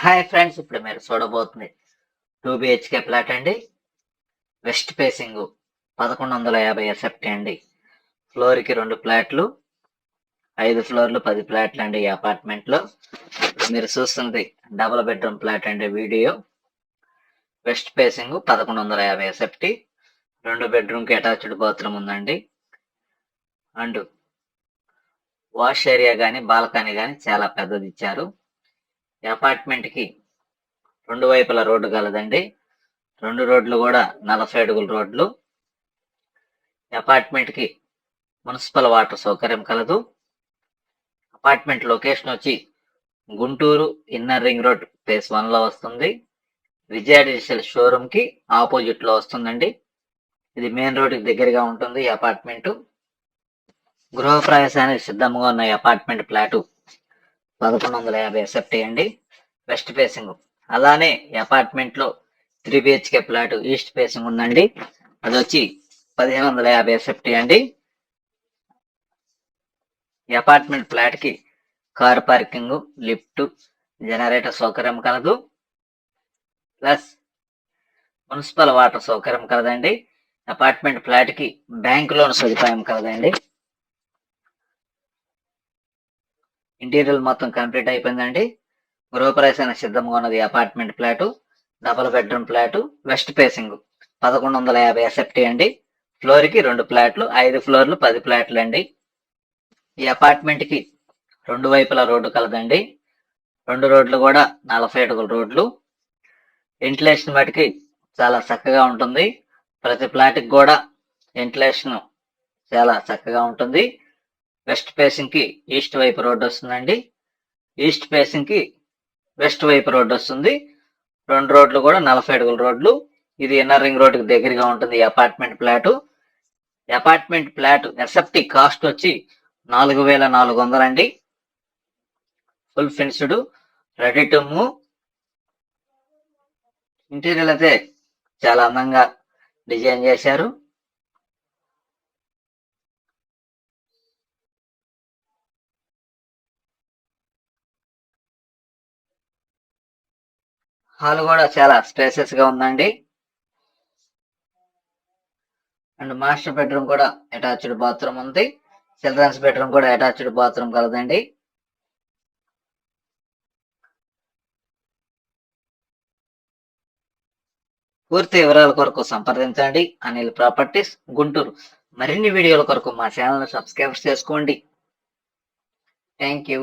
Hi friends ఇప్పుడు మీరు చూడబోతుంది టూ బిహెచ్కే ప్లాట్ అండి. వెస్ట్ ఫేసింగ్ పదకొండు వందల యాభై ఎస్ఎఫ్టీ అండి ఫ్లోర్కి రెండు ఫ్లాట్లు ఐదు ఫ్లోర్లు పది ఫ్లాట్లు అండి ఈ అపార్ట్మెంట్లో. మీరు చూస్తుంది డబుల్ బెడ్రూమ్ ఫ్లాట్ అండి వీడియో. వెస్ట్ ఫేసింగ్ పదకొండు వందల యాభై ఎస్ఎఫ్టీ రెండు బెడ్రూమ్కి అటాచ్డ్ బాత్రూమ్ ఉందండి. అండ్ వాష్ ఏరియా కానీ బాల్కనీ కానీ చాలా పెద్దది ఇచ్చారు ఈ అపార్ట్మెంట్కి రెండు వైపుల రోడ్డు కలదండి. రెండు రోడ్లు కూడా నలభై అడుగుల రోడ్లు. అపార్ట్మెంట్కి అపార్ట్మెంట్కి మున్సిపల్ వాటర్ సౌకర్యం కలదు. అపార్ట్మెంట్ లొకేషన్ వచ్చి Guntur inner ring road phase వన్లో వస్తుంది. విజయ డిజిటల్ షోరూమ్కి ఆపోజిట్లో వస్తుందండి. ఇది మెయిన్ రోడ్కి దగ్గరగా ఉంటుంది ఈ అపార్ట్మెంట్. గృహప్రవేశానికి సిద్ధంగా ఉన్న ఈ అపార్ట్మెంట్ ప్లాటు పదకొండు వందల యాభై ఎస్ఎఫ్టీ అండి వెస్ట్ ఫేసింగ్ అలానే అపార్ట్మెంట్లో three BHK plot east facing ఉందండి అది వచ్చి పదిహేను వందల యాభై ఎస్ఎఫ్టీ అండి ఈ అపార్ట్మెంట్ ఫ్లాట్కి కార్ పార్కింగ్ లిఫ్ట్ జనరేటర్ సౌకర్యం కలదు. ప్లస్ మున్సిపల్ వాటర్ సౌకర్యం కలదండి. అపార్ట్మెంట్ ఫ్లాట్కి బ్యాంక్ లోన్ సదుపాయం కలదండి. ఇంటీరియర్ మొత్తం కంప్లీట్ అయిపోయిందండి. గృహప్రవేశానికి సిద్ధంగా ఉన్నది apartment flat double bedroom flat west facing పదకొండు వందల యాభై ఎస్ఎఫ్టీ అండి. ఫ్లోర్కి రెండు ఫ్లాట్లు ఐదు ఫ్లోర్లు పది ఫ్లాట్లు అండి. ఈ అపార్ట్మెంట్కి రెండు వైపుల రోడ్డు కలదండి. రెండు రోడ్లు కూడా నలభై అడుగుల రోడ్లు. వెంటిలేషన్ వాటికి చాలా చక్కగా ఉంటుంది. ప్రతి ఫ్లాట్కి కూడా వెంటిలేషన్ చాలా చక్కగా ఉంటుంది. వెస్ట్ ఫేసింగ్కి ఈస్ట్ వైపు రోడ్డు వస్తుందండి. ఈస్ట్ ఫేసింగ్కి వెస్ట్ వైపు రోడ్డు వస్తుంది. రెండు రోడ్లు కూడా నలభై అడుగుల రోడ్లు. ఇది ఇన్నర్ రింగ్ రోడ్కి దగ్గరగా ఉంటుంది apartment flat. Apartment flat SFT cost వచ్చి నాలుగు వేల నాలుగు వందలండి full finished ready to move. Interior అయితే చాలా అందంగా డిజైన్ చేశారు. హాల్ కూడా చాలా స్పేసెస్గా ఉందండి. అండ్ మాస్టర్ బెడ్రూమ్ కూడా అటాచ్డ్ బాత్రూమ్ ఉంది. చిల్డ్రన్స్ బెడ్రూమ్ కూడా అటాచ్డ్ బాత్రూమ్ కలదండి. పూర్తి వివరాల కొరకు సంప్రదించండి. అనిల్ ప్రాపర్టీస్ గుంటూరు. మరిన్ని వీడియోల కొరకు మా ఛానల్ సబ్స్క్రైబ్ చేసుకోండి. Thank you